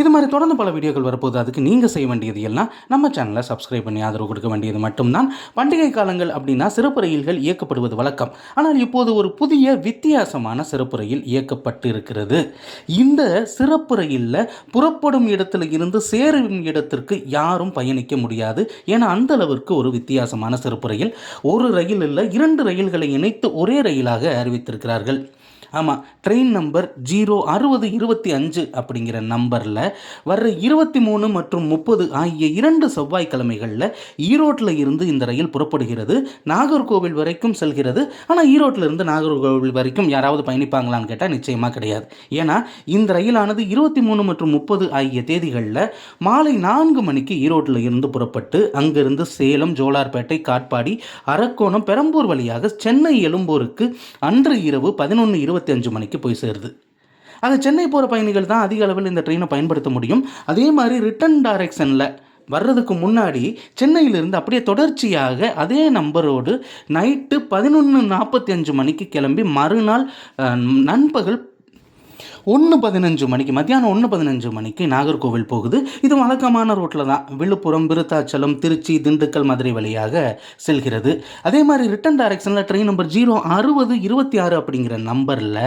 இது மாதிரி தொடர்ந்து பல வீடியோக்கள் வரப்போது அதுக்கு நீங்கள் செய்ய வேண்டியது எல்லாம் நம்ம சேனலை சப்ஸ்கிரைப் பண்ணி ஆதரவு கொடுக்க வேண்டியது மட்டும்தான். பண்டிகை காலங்கள் அப்படின்னா சிறப்பு ரயில்கள் இயக்கப்படுவது வழக்கம். ஆனால் இப்போது ஒரு புதிய வித்தியாசமான சிறப்பு ரயில் இயக்கப்பட்டு இருக்கிறது இந்த சிறப்பு ரயிலில் புறப்படும் இடத்துல இருந்து சேரும் இடத்திற்கு யாரும் பயணிக்க முடியாது. ஏன்னா அந்த அளவிற்கு ஒரு வித்தியாசமான சிறப்பு ரயில். ஒரு ரயில் இல்லை இரண்டு ரயில்களை இணைத்து ஒரே ரயிலாக அறிவித்திருக்கிறார்கள். ஆமாம் ட்ரெயின் நம்பர் ஜீரோ அறுபது இருபத்தி அஞ்சு அப்படிங்கிற நம்பரில் வர்ற இருபத்தி மூணு மற்றும் முப்பது ஆகிய இரண்டு செவ்வாய்க்கிழமைகளில் ஈரோட்டில் இருந்து இந்த ரயில் புறப்படுகிறது. நாகர்கோவில் வரைக்கும் செல்கிறது. ஆனால் ஈரோட்டில் இருந்து நாகர்கோவில் வரைக்கும் யாராவது பயணிப்பாங்களான்னு கேட்டால் நிச்சயமாக கிடையாது. ஏன்னா இந்த ரயிலானது இருபத்தி மூணு மற்றும் முப்பது ஆகிய தேதிகளில் மாலை நான்கு மணிக்கு ஈரோட்டில் இருந்து புறப்பட்டு அங்கிருந்து சேலம் ஜோலார்பேட்டை காட்பாடி அரக்கோணம் பெரம்பூர் வழியாக சென்னை எழும்பூருக்கு அன்று இரவு பதினொன்று இருபத்தி அஞ்சு மணிக்கு போய் சேருது. அது சென்னை போகிற பயணிகள் தான் அதிக அளவில் இந்த ட்ரெயினை பயன்படுத்த முடியும். அதே மாதிரி ரிட்டன் டைரக்ஷனில் வர்றதுக்கு முன்னாடி சென்னையிலிருந்து அப்படியே தொடர்ச்சியாக அதே நம்பரோடு நைட்டு பதினொன்று நாற்பத்தி அஞ்சு மணிக்கு கிளம்பி மறுநாள் நண்பகல் ஒன்று பதினஞ்சு மணிக்கு மத்தியானம் ஒன்று பதினஞ்சு மணிக்கு நாகர்கோவில் போகுது. இது வழக்கமான ரோட்டில் தான். விழுப்புரம் விருத்தாச்சலம் திருச்சி திண்டுக்கல் மதுரை வழியாக செல்கிறது. அதே மாதிரி ரிட்டன் டைரக்ஷனில் ட்ரெயின் நம்பர் ஜீரோ அறுபது இருபத்தி ஆறு அப்படிங்கிற நம்பரில்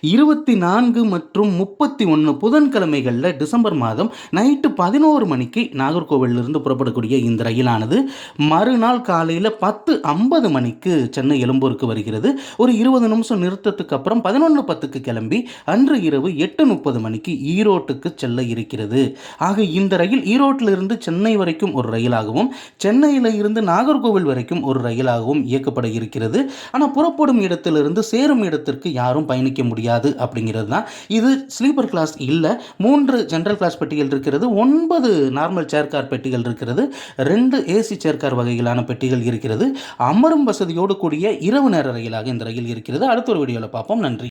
இருபத்தி நான்கு மற்றும் முப்பத்தி ஒன்று புதன்கிழமைகளில் டிசம்பர் மாதம் நைட்டு பதினோரு மணிக்கு நாகர்கோவிலிருந்து புறப்படக்கூடிய இந்த ரயிலானது மறுநாள் காலையில் பத்து ஐம்பது மணிக்கு சென்னை எழும்பூருக்கு வருகிறது. ஒரு இருபது நிமிஷம் நிறுத்தத்துக்கு அப்புறம் பதினொன்று பத்துக்கு கிளம்பி அன்று இரவு எட்டு முப்பது மணிக்கு ஈரோட்டுக்கு செல்ல இருக்கிறது. ஆக இந்த ரயில் ஈரோட்டிலிருந்து சென்னை வரைக்கும் ஒரு ரயிலாகவும் சென்னையில் இருந்து நாகர்கோவில் வரைக்கும் ஒரு ரயிலாகவும் இயக்கப்பட இருக்கிறது. ஆனால் புறப்படும் இடத்திலிருந்து சேரும் இடத்திற்கு யாரும் பயணிக்க முடியாது அப்படிங்கிறது தான். இது ஸ்லீப்பர் கிளாஸ் இல்லை மூன்று ஜென்ரல் கிளாஸ் பெட்டிகள் இருக்கிறது ஒன்பது நார்மல் சேர்கார் பெட்டிகள் இருக்கிறது ரெண்டு ஏசி சேர்கார் வகையிலான பெட்டிகள் இருக்கிறது. அமரும் வசதியோடு கூடிய இரவு நேர ரயிலாக இந்த ரயில் இருக்கிறது. அடுத்த ஒரு வீடியோவில் பார்ப்போம். நன்றி.